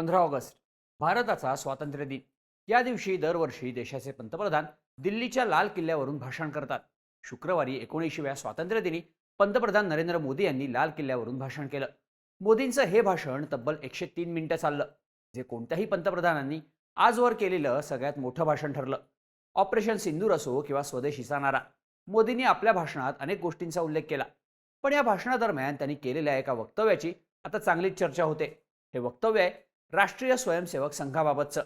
पंधरा ऑगस्ट भारताचा स्वातंत्र्य दिन. या दिवशी दरवर्षी देशाचे पंतप्रधान दिल्लीच्या लाल किल्ल्यावरून भाषण करतात. शुक्रवारी एकोणऐंशीव्या स्वातंत्र्य दिनी पंतप्रधान नरेंद्र मोदी यांनी लाल किल्ल्यावरून भाषण केलं. मोदींचं हे भाषण तब्बल एकशे तीन मिनिटं चाललं जे कोणत्याही पंतप्रधानांनी आजवर केलेलं सगळ्यात मोठं भाषण ठरलं. ऑपरेशन सिंदूर असो किंवा स्वदेशीचा नारा मोदींनी आपल्या भाषणात अनेक गोष्टींचा उल्लेख केला. पण या भाषणादरम्यान त्यांनी केलेल्या एका वक्तव्याची आता चांगलीच चर्चा होते. हे वक्तव्य आहे राष्ट्रीय स्वयंसेवक संघाबाबतचं.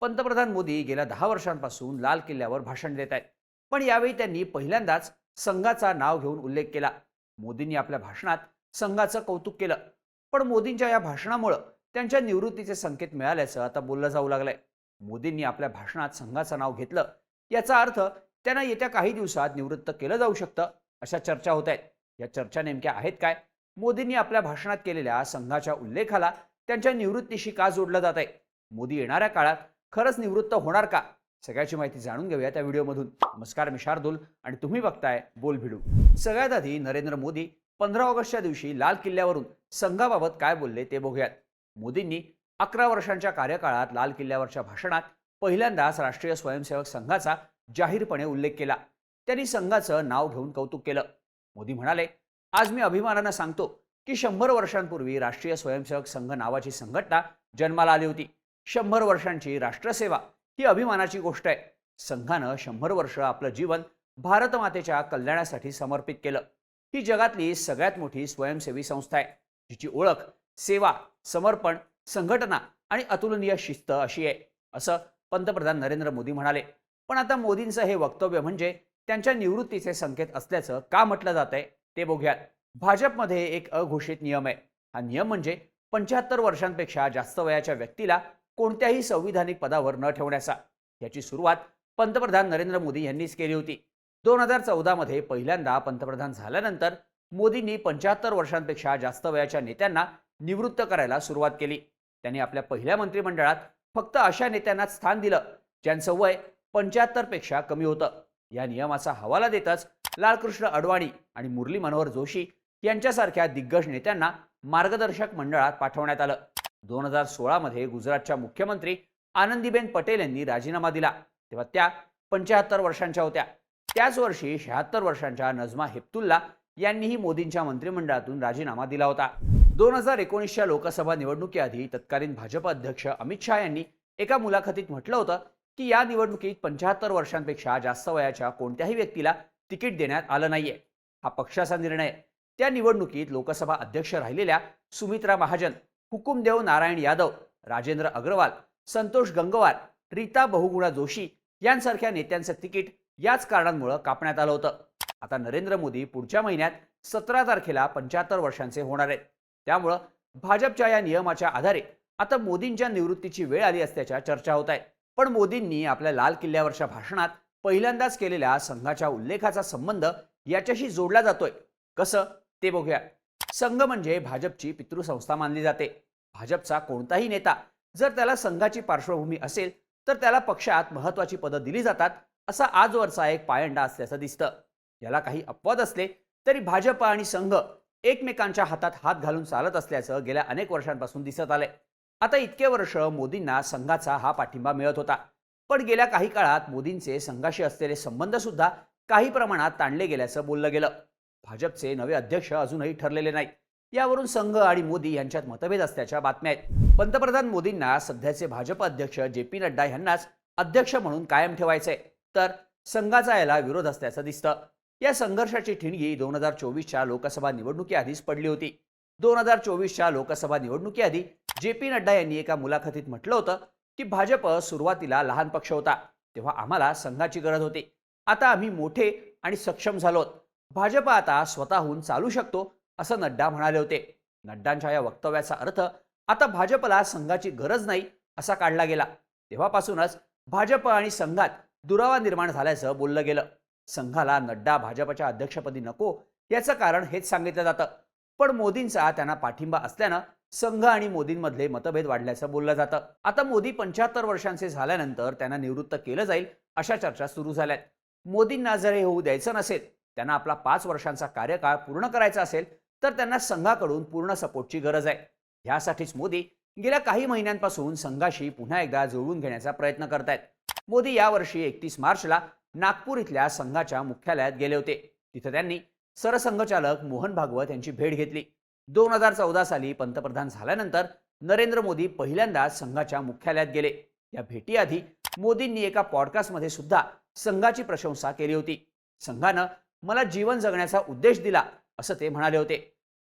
पंतप्रधान मोदी गेल्या दहा वर्षांपासून लाल किल्ल्यावर भाषण देत आहेत. पण यावेळी त्यांनी पहिल्यांदाच संघाचा नाव घेऊन उल्लेख केला. मोदींनी आपल्या भाषणात संघाचं कौतुक केलं. पण मोदींच्या या भाषणामुळं त्यांच्या निवृत्तीचे संकेत मिळाल्याचं आता बोललं जाऊ लागलंय. मोदींनी आपल्या भाषणात संघाचं नाव घेतलं. याचा अर्थ त्यांना येत्या काही दिवसात निवृत्त केलं जाऊ शकतं अशा चर्चा होत आहेत. या चर्चा नेमक्या आहेत काय? मोदींनी आपल्या भाषणात केलेल्या संघाच्या उल्लेखाला त्यांच्या निवृत्तीशी का जोडलं जात आहे? मोदी येणाऱ्या काळात खरंच निवृत्त होणार का? सगळ्याची माहिती जाणून घेऊया त्या व्हिडिओमधून. नमस्कार मी शार्दूल आणि तुम्ही बघताय बोल भिडू. सगळ्यात आधी नरेंद्र मोदी पंधरा ऑगस्टच्या दिवशी लाल किल्ल्यावरून संघाबाबत काय बोलले ते बघूयात. मोदींनी अकरा वर्षांच्या कार्यकाळात लाल किल्ल्यावरच्या भाषणात पहिल्यांदाच राष्ट्रीय स्वयंसेवक संघाचा जाहीरपणे उल्लेख केला. त्यांनी संघाचं नाव घेऊन कौतुक केलं. मोदी म्हणाले आज मी अभिमानानं सांगतो की शंभर वर्षांपूर्वी राष्ट्रीय स्वयंसेवक संघ नावाची संघटना जन्माला आली होती. शंभर वर्षांची राष्ट्रसेवा ही अभिमानाची गोष्ट आहे. संघानं शंभर वर्ष आपलं जीवन भारतमातेच्या कल्याणासाठी समर्पित केलं. ही जगातली सगळ्यात मोठी स्वयंसेवी संस्था आहे जिची ओळख सेवा समर्पण संघटना आणि अतुलनीय शिस्त अशी आहे असं पंतप्रधान नरेंद्र मोदी म्हणाले. पण आता मोदींचं हे वक्तव्य म्हणजे त्यांच्या निवृत्तीचे संकेत असल्याचं का म्हटलं जात आहे ते बघूयात. भाजपमध्ये एक अघोषित नियम आहे. हा नियम म्हणजे पंच्याहत्तर वर्षांपेक्षा जास्त वयाच्या व्यक्तीला कोणत्याही संविधानिक पदावर न ठेवण्याचा. याची सुरुवात पंतप्रधान नरेंद्र मोदी यांनीच केली होती. दोन हजार चौदामध्ये पहिल्यांदा पंतप्रधान झाल्यानंतर मोदींनी पंच्याहत्तर वर्षांपेक्षा जास्त वयाच्या नेत्यांना निवृत्त करायला सुरुवात केली. त्यांनी आपल्या पहिल्या मंत्रिमंडळात फक्त अशा नेत्यांनाच स्थान दिलं ज्यांचं वय पंच्याहत्तरपेक्षा कमी होतं. या नियमाचा हवाला देतच लालकृष्ण अडवाणी आणि मुरली मनोहर जोशी यांच्यासारख्या दिग्गज नेत्यांना मार्गदर्शक मंडळात पाठवण्यात आलं. दोन हजार सोळामध्ये गुजरातच्या मुख्यमंत्री आनंदीबेन पटेल यांनी राजीनामा दिला. तेव्हा त्या पंच्याहत्तर वर्षांच्या होत्या. त्याच वर्षी शहात्तर वर्षांच्या नजमा हेप्तुल्ला यांनीही मोदींच्या मंत्रिमंडळातून राजीनामा दिला होता. दोन हजार एकोणीसच्या लोकसभा निवडणुकीआधी तत्कालीन भाजप अध्यक्ष अमित शहा यांनी एका मुलाखतीत म्हटलं होतं की या निवडणुकीत पंच्याहत्तर वर्षांपेक्षा जास्त वयाच्या कोणत्याही व्यक्तीला तिकीट देण्यात आलं नाहीये. हा पक्षाचा निर्णय. आहे. त्या निवडणुकीत लोकसभा अध्यक्ष राहिलेल्या सुमित्रा महाजन हुकुमदेव नारायण यादव राजेंद्र अग्रवाल संतोष गंगवार रीता बहुगुणा जोशी यांसारख्या नेत्यांचं तिकीट याच कारणांमुळे कापण्यात आलं होतं. आता नरेंद्र मोदी पुढच्या महिन्यात सतरा तारखेला पंच्याहत्तर वर्षांचे होणार आहेत. त्यामुळं भाजपच्या या नियमाच्या आधारे आता मोदींच्या निवृत्तीची वेळ आली असल्याच्या चर्चा होत आहेत. पण मोदींनी आपल्या लाल किल्ल्यावरच्या भाषणात पहिल्यांदाच केलेल्या संघाच्या उल्लेखाचा संबंध याच्याशी जोडला जातोय. कसं? ते बघूया. संघ म्हणजे भाजपची पितृसंस्था मानली जाते. भाजपचा कोणताही नेता जर त्याला संघाची पार्श्वभूमी असेल तर त्याला पक्षात महत्वाची पदं दिली जातात असा आजवरचा एक पायंडा असल्याचं दिसतं. याला काही अपवाद असले तरी भाजप आणि संघ एकमेकांच्या हातात हात घालून चालत असल्याचं गेल्या अनेक वर्षांपासून दिसत आलंय. आता इतके वर्ष मोदींना संघाचा हा पाठिंबा मिळत होता. पण गेल्या काही काळात मोदींचे संघाशी असलेले संबंध सुद्धा काही प्रमाणात ताणले गेल्याचं बोललं गेलं. भाजपचे नवे अध्यक्ष अजूनही ठरलेले नाहीत. यावरून संघ आणि मोदी यांच्यात मतभेद असल्याच्या बातम्या आहेत. पंतप्रधान मोदींना सध्याचे भाजप अध्यक्ष जे पी नड्डा यांनाच अध्यक्ष म्हणून कायम ठेवायचे तर संघाचा याला विरोध असल्याचं दिसतं. या संघर्षाची ठिणगी दोन हजार चोवीसच्या लोकसभा निवडणुकीआधीच पडली होती. दोन हजार चोवीसच्या लोकसभा निवडणुकीआधी जे पी नड्डा यांनी एका मुलाखतीत म्हटलं होतं की भाजप सुरुवातीला लहान पक्ष होता तेव्हा आम्हाला संघाची गरज होती. आता आम्ही मोठे आणि सक्षम झालोत. भाजप आता स्वतःहून चालू शकतो असं नड्डा म्हणाले होते. नड्डांच्या या वक्तव्याचा अर्थ आता भाजपला संघाची गरज नाही असा काढला गेला. तेव्हापासूनच भाजप आणि संघात दुरावा निर्माण झाल्याचं बोललं गेलं. संघाला नड्डा भाजपच्या अध्यक्षपदी नको याचं कारण हेच सांगितलं जातं. पण मोदींचा त्यांना पाठिंबा असल्यानं संघ आणि मोदींमधले मतभेद वाढल्याचं बोललं जातं. आता मोदी पंच्याहत्तर वर्षांचे झाल्यानंतर त्यांना निवृत्त केलं जाईल अशा चर्चा सुरू झाल्यात. मोदींना जर हे होऊ द्यायचं नसेल त्यांना आपला पाच वर्षांचा कार्यकाळ पूर्ण करायचा असेल तर त्यांना संघाकडून पूर्ण सपोर्टची गरज आहे. यासाठीच मोदी गेल्या काही महिन्यांपासून संघाशी पुन्हा एकदा जुळवून घेण्याचा प्रयत्न करतायत. मोदी यावर्षी एकतीस मार्चला नागपूर इथल्या संघाच्या मुख्यालयात गेले होते. तिथं त्यांनी सरसंघचालक मोहन भागवत यांची भेट घेतली. दोन हजार चौदा साली पंतप्रधान झाल्यानंतर नरेंद्र मोदी पहिल्यांदाच संघाच्या मुख्यालयात गेले. या भेटीआधी मोदींनी एका पॉडकास्टमध्ये सुद्धा संघाची प्रशंसा केली होती. संघानं मला जीवन जगण्याचा उद्देश दिला असं ते म्हणाले होते.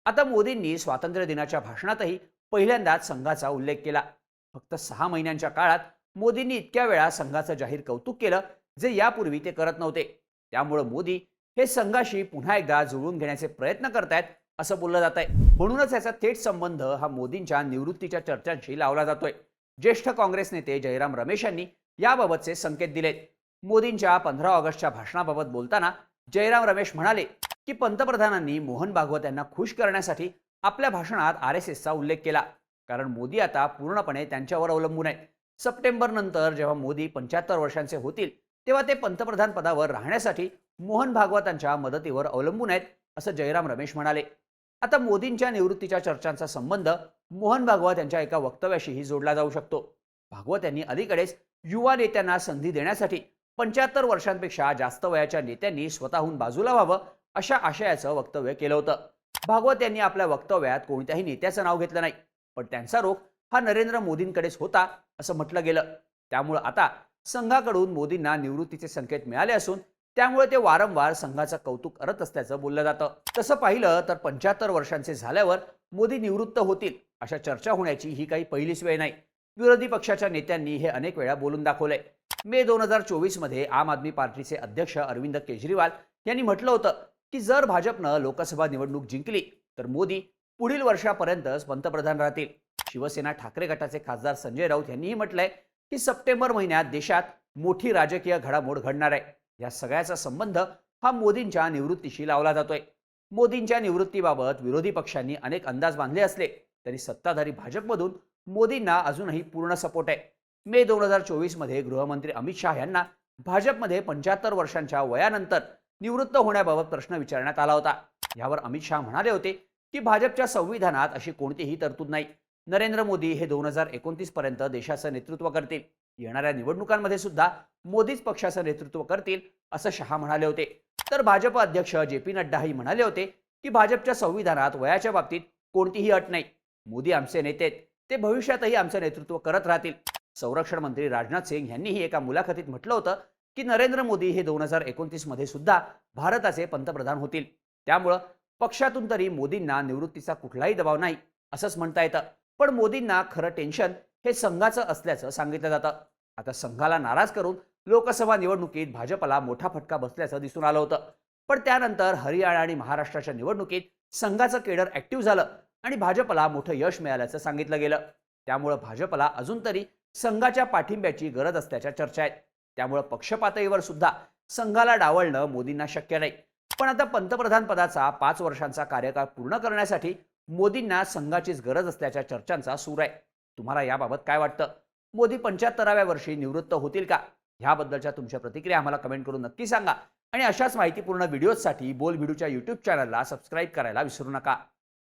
आता मोदींनी स्वातंत्र्य दिनाच्या भाषणातही पहिल्यांदाच संघाचा उल्लेख केला. फक्त सहा महिन्यांच्या काळात मोदींनी इतक्या वेळा संघाचं जाहीर कौतुक केलं जे यापूर्वी ते करत नव्हते. त्यामुळं मोदी हे संघाशी पुन्हा एकदा जुळवून घेण्याचे प्रयत्न करतायत असं बोललं जात आहे म्हणूनच याचा थेट संबंध हा मोदींच्या निवृत्तीच्या चर्चांशी लावला जातोय. ज्येष्ठ काँग्रेस नेते जयराम रमेश यांनी याबाबतचे संकेत दिलेत. मोदींच्या पंधरा ऑगस्टच्या भाषणाबाबत बोलताना जयराम रमेश म्हणाले की पंतप्रधानांनी मोहन भागवत यांना खुश करण्यासाठी आपल्या भाषणात आर एस एसचा उल्लेख केला. कारण मोदी आता पूर्णपणे त्यांच्यावर अवलंबून आहेत. सप्टेंबर नंतर जेव्हा मोदी पंच्याहत्तर वर्षांचे होतील तेव्हा ते पंतप्रधान पदावर राहण्यासाठी मोहन भागवतांच्या मदतीवर अवलंबून आहेत असं जयराम रमेश म्हणाले. आता मोदींच्या निवृत्तीच्या चर्चांचा संबंध मोहन भागवत यांच्या एका वक्तव्याशीही जोडला जाऊ शकतो. भागवत यांनी अलीकडेच युवा नेत्यांना संधी देण्यासाठी पंच्याहत्तर वर्षांपेक्षा जास्त वयाच्या नेत्यांनी स्वतःहून बाजूला व्हावं अशा आशयाचं वक्तव्य केलं होतं. भागवत यांनी आपल्या वक्तव्यात कोणत्याही नेत्याचं नाव घेतलं नाही पण त्यांचा रोख हा नरेंद्र मोदींकडेच होता असं म्हटलं गेलं. त्यामुळं आता संघाकडून मोदींना निवृत्तीचे संकेत मिळाले असून त्यामुळे ते वारंवार संघाचं कौतुक करत असल्याचं बोललं जातं. तसं पाहिलं तर पंच्याहत्तर वर्षांचे झाल्यावर मोदी निवृत्त होतील अशा चर्चा होण्याची ही काही पहिलीच वेळ नाही. विरोधी पक्षाच्या नेत्यांनी हे अनेक वेळा बोलून दाखवलंय. मे दोन हजार चोवीसमध्ये आम आदमी पार्टीचे अध्यक्ष अरविंद केजरीवाल यांनी म्हटलं होतं की जर भाजपनं लोकसभा निवडणूक जिंकली तर मोदी पुढील वर्षापर्यंतच पंतप्रधान राहतील. शिवसेना ठाकरे गटाचे खासदार संजय राऊत यांनीही म्हटलंय की सप्टेंबर महिन्यात देशात मोठी राजकीय घडामोड घडणार आहे. या सगळ्याचा संबंध हा मोदींच्या निवृत्तीशी लावला जातोय. मोदींच्या निवृत्तीबाबत विरोधी पक्षांनी अनेक अंदाज बांधले असले तरी सत्ताधारी भाजपमधून मोदींना अजूनही पूर्ण सपोर्ट आहे. मे दोन हजार चोवीसमध्ये गृहमंत्री अमित शहा यांना भाजपमध्ये पंच्याहत्तर वर्षांच्या वयानंतर निवृत्त होण्याबाबत प्रश्न विचारण्यात आला होता. यावर अमित शहा म्हणाले होते की भाजपच्या संविधानात अशी कोणतीही तरतूद नाही. नरेंद्र मोदी हे दोन हजार एकोणतीस पर्यंत देशाचं नेतृत्व करतील. येणाऱ्या निवडणुकांमध्ये सुद्धा मोदीच पक्षाचं नेतृत्व करतील असं शहा म्हणाले होते. तर भाजप अध्यक्ष जे पी नड्डाही म्हणाले होते की भाजपच्या संविधानात वयाच्या बाबतीत कोणतीही अट नाही. मोदी आमचे नेते आहेत. ते भविष्यातही आमचं नेतृत्व करत राहतील. संरक्षण मंत्री राजनाथ सिंग यांनीही एका मुलाखतीत म्हटलं होतं की नरेंद्र मोदी हे दोन हजार एकोणतीसमध्ये सुद्धा भारताचे पंतप्रधान होतील. त्यामुळं पक्षातून तरी मोदींना निवृत्तीचा कुठलाही दबाव नाही असंच म्हणता येतं. पण मोदींना खरं टेन्शन हे संघाचं असल्याचं सांगितलं जातं. आता संघाला नाराज करून लोकसभा निवडणुकीत भाजपला मोठा फटका बसल्याचं दिसून आलं होतं. पण त्यानंतर हरियाणा आणि महाराष्ट्राच्या निवडणुकीत संघाचं केडर ऍक्टिव्ह झालं. आणि भाजपला मोठं यश मिळाल्याचं सांगितलं गेलं. त्यामुळं भाजपला अजून तरी संघाच्या पाठिंब्याची गरज असल्याच्या चर्चा आहेत. त्यामुळं पक्षपातळीवर सुद्धा संघाला डावलणं मोदींना शक्य नाही. पण आता पंतप्रधान पदाचा पाच वर्षांचा कार्यकाळ पूर्ण करण्यासाठी मोदींना संघाचीच गरज असल्याच्या चर्चांचा सूर आहे. तुम्हाला याबाबत काय वाटतं? मोदी पंच्याहत्तराव्या वर्षी निवृत्त होतील का? ह्याबद्दलच्या तुमच्या प्रतिक्रिया आम्हाला कमेंट करून नक्की सांगा. आणि अशाच माहितीपूर्ण व्हिडिओजसाठी बोल व्हिडिओच्या यूट्यूब चॅनलला सबस्क्राईब करायला विसरू नका.